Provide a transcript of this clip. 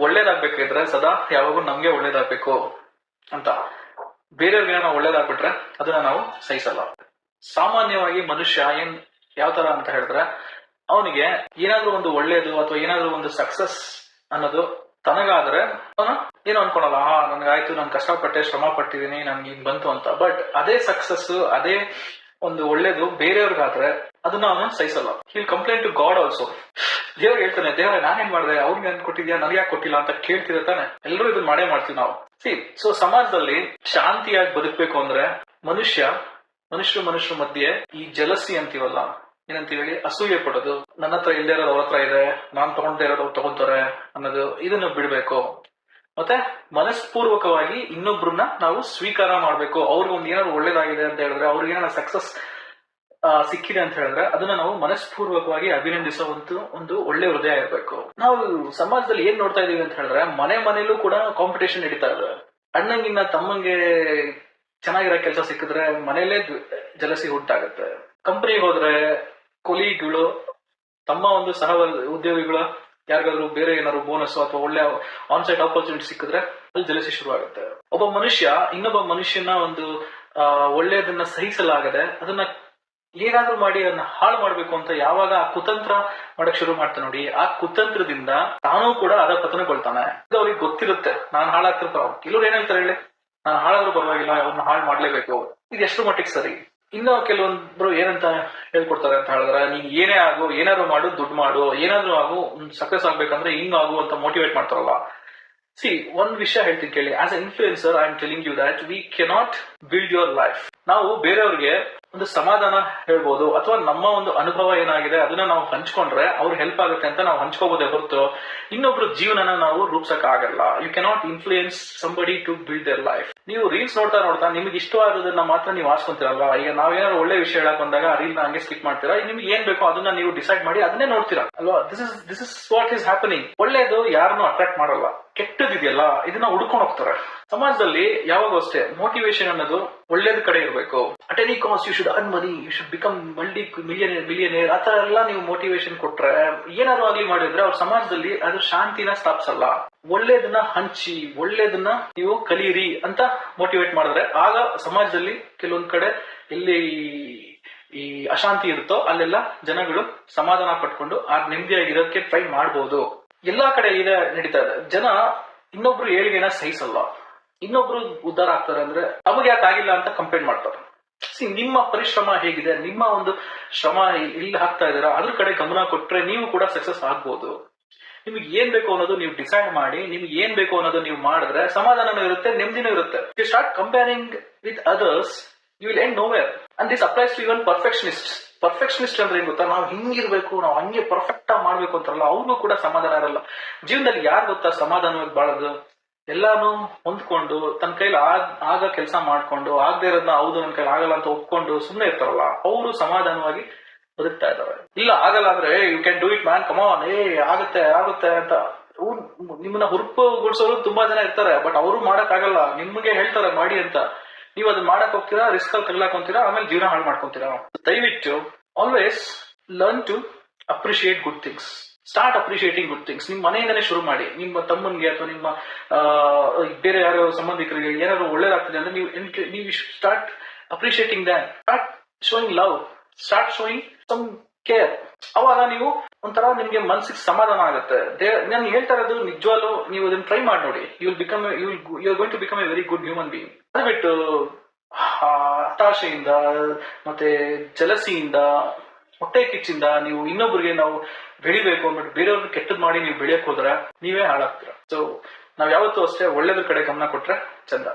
ಒಳ್ಳೇದಾಗ್ಬೇಕಿದ್ರೆ ಸದಾ ಯಾವಾಗೂ ನಮ್ಗೆ ಒಳ್ಳೇದಾಗ್ಬೇಕು ಅಂತ. ಬೇರೆಯವ್ರಿಗೆ ನಾವು ಒಳ್ಳೇದಾಗ್ಬಿಟ್ರೆ ಅದನ್ನ ನಾವು ಸಹಿಸಲ್ಲ. ಸಾಮಾನ್ಯವಾಗಿ ಮನುಷ್ಯ ಏನ್ ಯಾವ ತರ ಅಂತ ಹೇಳಿದ್ರೆ, ಅವನಿಗೆ ಏನಾದ್ರೂ ಒಂದು ಒಳ್ಳೇದು ಅಥವಾ ಏನಾದ್ರೂ ಒಂದು ಸಕ್ಸಸ್ ಅನ್ನೋದು ತನಗಾದ್ರೆ ಅವನು ಏನು ಅನ್ಕೊಳಲ್ಲ ಹಾ ನನ್ಗಾಯ್ತು, ನಾನು ಕಷ್ಟಪಟ್ಟೆ ಶ್ರಮ ಪಟ್ಟಿದ್ದೀನಿ ನನ್ಗೆ ಹಿಂಗ್ ಬಂತು ಅಂತ. ಬಟ್ ಅದೇ ಸಕ್ಸಸ್ ಅದೇ ಒಂದು ಒಳ್ಳೇದು ಬೇರೆಯವ್ರಿಗಾದ್ರೆ ಅದನ್ನ ಅವನು ಸಹಿಸಲ್ಲ. He'll complaint to God also ದೇವ್ರು ಹೇಳ್ತಾನೆ, ದೇವ್ರ, ನಾನೇನ್ ಮಾಡಿದೆ? ಅವ್ರಿಗೆ ನನ್ ಕೊಟ್ಟಿದ್ಯಾ? ನನಗೆ ಯಾಕೆ ಕೊಟ್ಟಿಲ್ಲ? ಅಂತ ಕೇಳ್ತಿದ್ರೆ ತಾನೆ. ಎಲ್ಲರೂ ಇದನ್ನ ಮಾಡೇ ಮಾಡ್ತೀವಿ ನಾವು. ಸಿ ಸೊ ಸಮಾಜದಲ್ಲಿ ಶಾಂತಿಯಾಗಿ ಬದುಕಬೇಕು ಅಂದ್ರೆ ಮನುಷ್ಯ, ಮನುಷ್ಯರು ಮನುಷ್ಯರ ಮಧ್ಯೆ ಈ ಜಲಸಿ ಅಂತೀವಲ್ಲ ಏನಂತ ಹೇಳಿ? ಅಸೂಯೆ ಪಡೋದು. ನನ್ನ ಹತ್ರ ಇಲ್ಲದೆ ಇರೋದು ಅವ್ರ ಹತ್ರ ಇದೆ, ನಾನ್ ತಗೊಂಡೇ ಇರೋದು ಅವ್ರು ತಗೊಂತಾರೆ ಅನ್ನೋದು ಇದನ್ನ ಬಿಡ್ಬೇಕು. ಮತ್ತೆ ಮನಸ್ಪೂರ್ವಕವಾಗಿ ಇನ್ನೊಬ್ರನ್ನ ನಾವು ಸ್ವೀಕಾರ ಮಾಡ್ಬೇಕು. ಅವ್ರಿಗೊಂದು ಏನಾದ್ರು ಒಳ್ಳೇದಾಗಿದೆ ಅಂತ ಹೇಳಿದ್ರೆ ಅವ್ರಿಗೆ ಏನಾದ್ರು ಸಕ್ಸಸ್ ಸಿಕ್ಕಿದೆ ಅಂತ ಹೇಳಿದ್ರೆ ಅದನ್ನ ನಾವು ಮನಸ್ಪೂರ್ವಕವಾಗಿ ಅಭಿನಂದಿಸೋ ಒಂದು ಒಳ್ಳೆ ಹೃದಯ ಇರಬೇಕು. ನಾವು ಸಮಾಜದಲ್ಲಿ ಏನ್ ನೋಡ್ತಾ ಇದೀವಿ ಅಂತ ಹೇಳಿದ್ರೆ ಮನೆ ಮನೇಲೂ ಕೂಡ ಕಾಂಪಿಟೇಷನ್ ನಡೀತಾ ಇದೆ. ಅಣ್ಣಂಗಿನ ತಮ್ಮಂಗೆ ಚೆನ್ನಾಗಿರೋ ಕೆಲಸ ಸಿಕ್ಕಿದ್ರೆ ಮನೇಲೇ ಜಲಸಿ ಉಂಟಾಗುತ್ತೆ. ಕಂಪನಿಗೆ ಹೋದ್ರೆ ಕೊಲೀಗ್ಗಳು ತಮ್ಮ ಒಂದು ಸಹ ಉದ್ಯೋಗಿಗಳು, ಯಾರಿಗಾದ್ರೂ ಬೇರೆ ಏನಾದ್ರು ಬೋನಸ್ ಅಥವಾ ಒಳ್ಳೆ ಆನ್ಸೈಟ್ ಆಪರ್ಚುನಿಟಿ ಸಿಕ್ಕಿದ್ರೆ ಅಲ್ಲಿ ಜಲಸಿ ಶುರು ಆಗುತ್ತೆ ಒಬ್ಬ ಮನುಷ್ಯ ಇನ್ನೊಬ್ಬ ಮನುಷ್ಯನ ಒಂದು ಒಳ್ಳೆಯದನ್ನ ಸಹಿಸಲಾಗದೆ ಅದನ್ನ ಹೇಗಾದ್ರೂ ಮಾಡಿ ಅದನ್ನ ಹಾಳು ಮಾಡ್ಬೇಕು ಅಂತ ಯಾವಾಗ ಆ ಕುತಂತ್ರ ಮಾಡಕ್ ಶುರು ಮಾಡ್ತಾನೆ ನೋಡಿ, ಆ ಕುತಂತ್ರದಿಂದ ತಾನೂ ಕೂಡ ಅದ ಪತನಗೊಳ್ತಾನೆ ಅವ್ರಿಗೆ ಗೊತ್ತಿರುತ್ತೆ, ನಾನು ಹಾಳಾಗ್ತಿರ್ತಾವ ಕೆಲವ್ರು ಏನ್ ಹೇಳ್ತಾರೆ ಹೇಳಿ? ನಾನು ಹಾಳಾದ್ರೂ ಪರವಾಗಿಲ್ಲ ಅವ್ರನ್ನ ಹಾಳು ಮಾಡ್ಲೇಬೇಕು. ಇದು ಎಷ್ಟು ಮಟ್ಟಿಗೆ ಸರಿ? ಇನ್ನು ಕೆಲವೊಂದ್ರು ಏನಂತ ಹೇಳ್ಕೊಡ್ತಾರೆ ಅಂತ ಹೇಳಿದ್ರೆ, ನೀನ್ ಏನೇ ಆಗು, ಏನಾದ್ರು ಮಾಡು, ದುಡ್ಡು ಮಾಡು, ಏನಾದ್ರು ಆಗು ಸಕ್ಸಸ್ ಆಗ್ಬೇಕಂದ್ರೆ ಹಿಂಗ್ ಆಗು ಅಂತ ಮೋಟಿವೇಟ್ ಮಾಡ್ತಾರಲ್ಲ ಸಿ ಒಂದ್ ವಿಷಯ ಹೇಳ್ತೀನಿ ಕೇಳಿ. As a influencer I am telling you that we cannot build your life ನಾವು ಬೇರೆಯವ್ರಿಗೆ ಒಂದು ಸಮಾಧಾನ ಹೇಳ್ಬೋದು ಅಥವಾ ನಮ್ಮ ಒಂದು ಅನುಭವ ಏನಾಗಿದೆ ಅದನ್ನ ನಾವು ಹಂಚ್ಕೊಂಡ್ರೆ ಅವ್ರು ಹೆಲ್ಪ್ ಆಗುತ್ತೆ ಅಂತ ನಾವು ಹಂಚ್ಕೋಬೋದೇ ಹೊರತು ಇನ್ನೊಬ್ರು ಜೀವನನ ನಾವು ರೂಪಿಸಕ್ ಆಗಲ್ಲ you cannot influence somebody to build their life ನೀವು ರೀಲ್ಸ್ ನೋಡ್ತಾ ನೋಡ್ತಾ ನಿಮ್ಗೆ ಇಷ್ಟವಾದದನ್ನ ಮಾತ್ರ ನೀವು ಆರಿಸ್ಕೊಂತೀರಲ್ವಾ ಈಗ ನಾವೇನಾದ್ರು ಒಳ್ಳೆ ವಿಷಯ ಹೇಳಕ್ ಬಂದಾಗ ಆ ರೀಲ್ ಹಂಗೆ ಸ್ಕಿಪ್ ಮಾಡ್ತೀರಾ? ನಿಮ್ಗೆ ಏನ್ ಬೇಕೋ ಅದನ್ನ ನೀವು ಡಿಸೈಡ್ ಮಾಡಿ ಅದನ್ನೇ ನೋಡ್ತೀರಾ. ಅಲ್ವಾ? This is this is what is happening ಒಳ್ಳೇದು ಯಾರನ್ನೂ ಅಟ್ರಾಕ್ಟ್ ಮಾಡಲ್ಲ. ಕೆಟ್ಟದಿದೆಯಲ್ಲ, ಇದನ್ನ ಹುಡ್ಕೊಂಡು ಹೋಗ್ತಾರೆ. ಸಮಾಜದಲ್ಲಿ ಯಾವಾಗ ಅಷ್ಟೇ ಮೋಟಿವೇಶನ್ ಅನ್ನೋದು ಒಳ್ಳೇದ್ ಕಡೆ ಇರಬೇಕು. At any cost you should earn money you should become multi millionaire millionaire ಆತರ ಎಲ್ಲ ನೀವು ಮೋಟಿವೇಶನ್ ಕೊಟ್ರೆ, ಏನಾದ್ರು ಆಗ್ಲಿ ಮಾಡಿದ್ರೆ ಅವ್ರ ಸಮಾಜದಲ್ಲಿ ಅದು ಶಾಂತಿನ ಸ್ಥಾಪಿಸಲ್ಲ. ಒಳ್ಳೇದನ್ನ ಹಂಚಿ, ಒಳ್ಳೇದನ್ನ ನೀವು ಕಲಿಯಿರಿ ಅಂತ ಮೋಟಿವೇಟ್ ಮಾಡಿದ್ರೆ, ಆಗ ಸಮಾಜದಲ್ಲಿ ಕೆಲವೊಂದ್ ಕಡೆ ಎಲ್ಲಿ ಈ ಅಶಾಂತಿ ಇರುತ್ತೋ, ಅಲ್ಲೆಲ್ಲ ಜನಗಳು ಸಮಾಧಾನ ಪಟ್ಕೊಂಡು ಆ ನೆಮ್ಮದಿಯಾಗಿರೋದಕ್ಕೆ ಟ್ರೈ ಮಾಡ್ಬೋದು. ಎಲ್ಲಾ ಕಡೆ ಇದೆ ನಡೀತಾ ಇದೆ. ಜನ ಇನ್ನೊಬ್ರು ಏಳಿಗೆನ ಸಹಿಸಲ್ಲ. ಇನ್ನೊಬ್ರು ಉದ್ಧಾರ ಆಗ್ತಾರೆ ಅಂದ್ರೆ ನಮಗೆ ಯಾಕೆ ಆಗಿಲ್ಲ ಅಂತ ಕಂಪ್ಲೇಂಟ್ ಮಾಡ್ತಾರೆ. ಸಿ ನಿಮ್ಮ ಪರಿಶ್ರಮ ಹೇಗಿದೆ? ನಿಮ್ಮ ಒಂದು ಶ್ರಮ ಇಲ್ಲಿ ಹಾಕ್ತಾ ಇದ್ದೀರಾ? ಅದ್ರ ಕಡೆ ಗಮನ ಕೊಟ್ರೆ ನೀವು ಕೂಡ ಸಕ್ಸಸ್ ಆಗ್ಬೋದು. ನಿಮ್ಗೆ ಏನ್ ಬೇಕು ಅನ್ನೋದು ನೀವು ಡಿಸೈಡ್ ಮಾಡಿ, ನಿಮ್ಗೆ ಏನ್ ಬೇಕು ಅನ್ನೋದು ನೀವು ಮಾಡಿದ್ರೆ ಸಮಾಧಾನನೂ ಇರುತ್ತೆ, ನೆಮ್ಮದಿನೂ ಇರುತ್ತೆ. You start comparing with others you will end nowhere and this applies to even perfectionist perfectionist ಅಂದ್ರೆ ಏನ್ ಗೊತ್ತಾ? ನಾವು ಹಿಂಗಿರ್ಬೇಕು, ನಾವು ಹಂಗೆ ಪರ್ಫೆಕ್ಟ್ ಆಗಿ ಮಾಡ್ಬೇಕು ಅಂತಾರಲ್ಲ, ಅವ್ರಿಗೂ ಕೂಡ ಸಮಾಧಾನ ಇರಲ್ಲ. ಜೀವನದಲ್ಲಿ ಯಾರು ಗೊತ್ತಾ ಸಮಾಧಾನವಾಗಿ ಬಾಳದು? ಎಲ್ಲಾನು ಹೊಂದ್ಕೊಂಡು ತನ್ನ ಕೈಲಿ ಆಗ ಕೆಲಸ ಮಾಡ್ಕೊಂಡು, ಆಗದೆ ಇರೋದನ್ನ ಹೌದು ನನ್ನ ಕೈಲಿ ಆಗಲ್ಲ ಅಂತ ಒಪ್ಕೊಂಡು ಸುಮ್ಮನೆ ಇರ್ತಾರಲ್ಲ, ಅವರು ಸಮಾಧಾನವಾಗಿ ಬದುಕ್ತಾ ಇದ್ದಾರೆ ಇಲ್ಲ, ಆಗಲ್ಲ ಅಂದ್ರೆ you can do it man come on ಏ, ಆಗುತ್ತೆ ಆಗುತ್ತೆ ಅಂತ. ನಿಮ್ಮನ್ನ ಹುರುಪುಗೊಳಿಸೋರು ತುಂಬಾ ಜನ ಇರ್ತಾರೆ ಬಟ್ ಅವರು ಮಾಡಕ್ ಆಗಲ್ಲ ನಿಮ್ಗೆ ಹೇಳ್ತಾರೆ, ಮಾಡಿ ಅಂತ. ನೀವು ಅದನ್ನ ಮಾಡಕ್ ಹೋಗ್ತೀರಾ ರಿಸ್ಕ್ ಅಲ್ಲಿ ತಗ್ಲಾಕೊಂತೀರಾ ಆಮೇಲೆ ಜೀವನ ಹಾಳು ಮಾಡ್ಕೊಂತೀರಾ? ದಯವಿಟ್ಟು always learn to appreciate good things start appreciating good things ನಿಮ್ಮ ಮನೆಯಿಂದನೇ ಶುರು ಮಾಡಿ. ನಿಮ್ಮ ತಮ್ಮನ್ಗೆ ಅಥವಾ ನಿಮ್ಮ ಬೇರೆ ಯಾರೋ ಸಂಬಂಧಿಕರಿಗೆ ಏನಾದ್ರು ಒಳ್ಳೇದಾಗ್ತದೆ ಅಂದ್ರೆ ನೀವು ನೀವು start appreciating then start showing love start showing some care ಅವಾಗ ನೀವು ಒಂಥರ ನಿಮ್ಗೆ ಮನಸ್ಸಿಗೆ ಸಮಾಧಾನ ಆಗುತ್ತೆ. ನಾನು ಹೇಳ್ತಾ ಇರೋದು ನಿಜವಾಗ್ಲೂ ನೀವು ಅದನ್ನ ಟ್ರೈ ಮಾಡಿ ನೋಡಿ. You will become you you are going to become a very good human being ಅದು ಬಿಟ್ಟು ಹತಾಶೆಯಿಂದ, ಮತ್ತೆ ಜಲಸಿಯಿಂದ ಹೊಟ್ಟೆ ಕಿಚ್ಚಿಂದ ನೀವು ಇನ್ನೊಬ್ಬರಿಗೆ ನಾವು ಬೆಳಿಬೇಕು ಅಂದ್ಬಿಟ್ಟು ಬೇರೆಯವ್ರನ್ನ ಕೆಟ್ಟದ್ ಮಾಡಿ ನೀವು ಬೆಳೆಯಕ್ ಹೋದ್ರೆ ನೀವೇ ಹಾಳಾಗ್ತೀರ. ಸೊ ನಾವ್ ಯಾವತ್ತೂ ಅಷ್ಟೇ ಒಳ್ಳೇದ್ರ ಕಡೆ ಗಮನ ಕೊಟ್ರೆ ಚಂದ.